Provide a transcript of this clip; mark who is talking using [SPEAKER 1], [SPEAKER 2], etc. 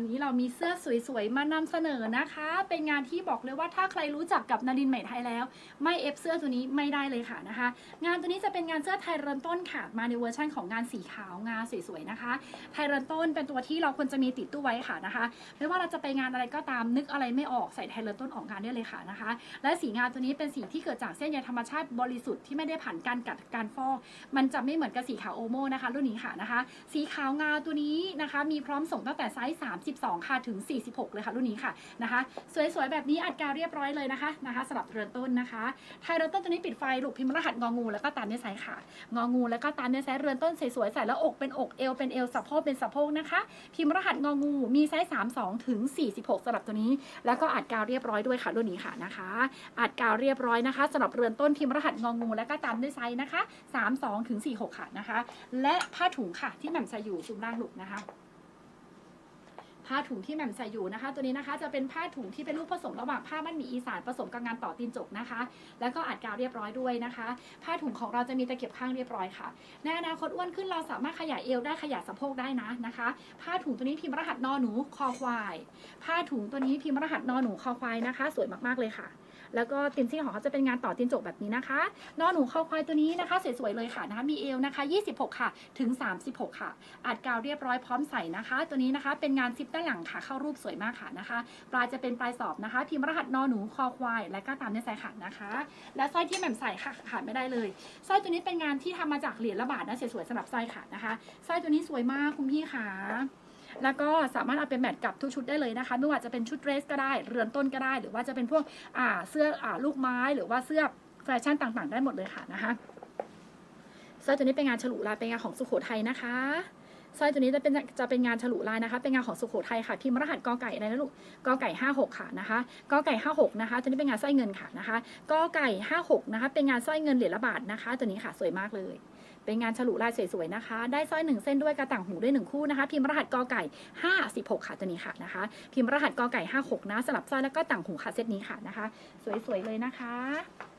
[SPEAKER 1] วันนี้เรามีเสื้อสวยๆ มานำเสนอนะคะ เป็นงานที่บอกเลยว่าถ้าใครรู้จักกับนาดินใหม่ไทยแล้ว ไม่เอฟเสื้อตัวนี้ไม่ได้เลยค่ะนะคะ งานตัวนี้จะเป็นงานเสื้อไทยเริ่มต้นค่ะ มาในเวอร์ชันของงานสีขาวงานสวยๆนะคะ ไทยเริ่มต้นเป็นตัวที่เราควรจะมีติดตู้ไว้ค่ะนะคะ ไม่ว่าเราจะไปงานอะไรก็ตามนึกอะไรไม่ออกใส่ไทยเริ่มต้นออกงานได้เลยค่ะนะคะ และสีงานตัวนี้เป็นสีที่เกิดจากเส้นใยธรรมชาติบริสุทธิ์ที่ไม่ได้ผ่านการกัดการฟอก มันจะไม่เหมือนกับสีขาวโอโมนะคะรุ่นนี้ค่ะนะคะ สีขาวงาตัวนี้นะคะ มีพร้อมส่งตั้งแต่ไซส์32 ค่ะถึง 46 เลยค่ะ รุ่นนี้ค่ะนะคะสวยๆ แบบนี้อัดกาวเรียบร้อยเลยนะคะนะคะสำหรับเรือนต้นนะคะไทยเรือนต้นตัวนี้ปิดไฟลูกพิมพ์รหัสงองูแล้วก็ตามด้วยไซส์ค่ะงองูแล้วก็ตามด้วยไซส์เรือนต้นสวยๆใส่แล้วอกเป็นอกเอวเป็นเอวสะโพกเป็นสะโพกนะคะ พิมพ์รหัสงองูมีไซส์32ถึง46สำหรับตัวนี้ แล้วก็อัดกาวเรียบร้อยด้วยค่ะรุ่นนี้ค่ะนะคะอัดกาวเรียบร้อยนะคะสำหรับเรือนต้นพิมพ์รหัสงองูแล้วก็ตามด้วยไซส์นะคะ32ถึง46ค่ะนะคะ และผ้าถุงค่ะที่แหม่มใส่อยู่ซุมล่างลูกนะคะ ผ้าถุงที่แหม่มใส่อยู่นะคะ ตัวนี้นะคะจะเป็นผ้าถุงที่เป็นรูปผสมระหว่างผ้ามันหมีอีสานผสมกับงานต่อตีนจกนะคะ แล้วก็อัดกาวเรียบร้อยด้วยนะคะ ผ้าถุงของเราจะมีตะเข็บข้างเรียบร้อยค่ะในอนาคตอ้วนขึ้นเราสามารถขยายเอวได้ขยายสะโพกได้นะนะคะ ผ้าถุงตัวนี้พิมพ์รหัสนอหนูคอควาย ผ้าถุงตัวนี้พิมพ์รหัสนอหนูคอควายนะคะ สวยมากๆเลยค่ะ แล้วก็ตินซี่ของเขาจะเป็นงานต่อตินจกแบบนี้นะคะนอหนูคอควายตัวนี้นะคะสวยๆเลยค่ะนะคะมีเอวนะคะ 26 ค่ะถึง 36 ค่ะ อัดกาวเรียบร้อยพร้อมใส่นะคะ ตัวนี้นะคะเป็นงานซิปด้านหลังค่ะ เข้ารูปสวยมากค่ะนะคะ ปลายจะเป็นปลายสอบนะคะ พิมพ์รหัสนอหนูคอควายและก็ตามด้วยสายขาดนะคะ และสร้อยที่แหม่มใส่ค่ะขาดไม่ได้เลยสร้อยตัวนี้เป็นงานที่ทำมาจากเหรียญละบาทนะสวยๆสำหรับสร้อยค่ะนะคะสร้อยตัวนี้สวยมากคุณพี่ค่ะ แล้วก็สามารถเอาไปแมทกับทุกชุดได้เลยนะคะ ไม่ว่าจะเป็นชุดเดรสก็ได้ เรือนต้นก็ได้ หรือว่าจะเป็นพวกอ่าเสื้ออ่าลูกไม้หรือว่าเสื้อแฟชั่นต่างๆ ได้หมดเลยค่ะนะคะสร้อยตัวนี้เป็นงานฉลุลายเป็นงานของสุโขทัยนะคะสร้อยตัวนี้จะเป็นจะเป็นงานฉลุลายนะคะ เป็นงานของสุโขทัยค่ะพิมพ์รหัสกอไก่อะไรนะลูกกอไก่ห้าหกค่ะนะคะกอไก่ห้าหกนะคะตัวนี้เป็นงานสร้อยเงินค่ะนะคะกอไก่ห้าหกนะคะเป็นงานสร้อยเงินเหรียญละบาทนะคะ ตัวนี้ค่ะสวยมากเลย เป็นงานฉลุลายสวยๆนะคะ ได้สร้อยหนึ่งเส้นด้วยกระต่างหูด้วยหนึ่งคู่นะคะ พิมพ์รหัสกอไก่ห้าสิบหกค่ะตัวนี้ค่ะนะคะ พิมพ์รหัสกอไก่ห้าหกนะสลับสร้อยแล้วก็ต่างหูค่ะเซตนี้ค่ะนะคะ สวยๆเลยนะคะ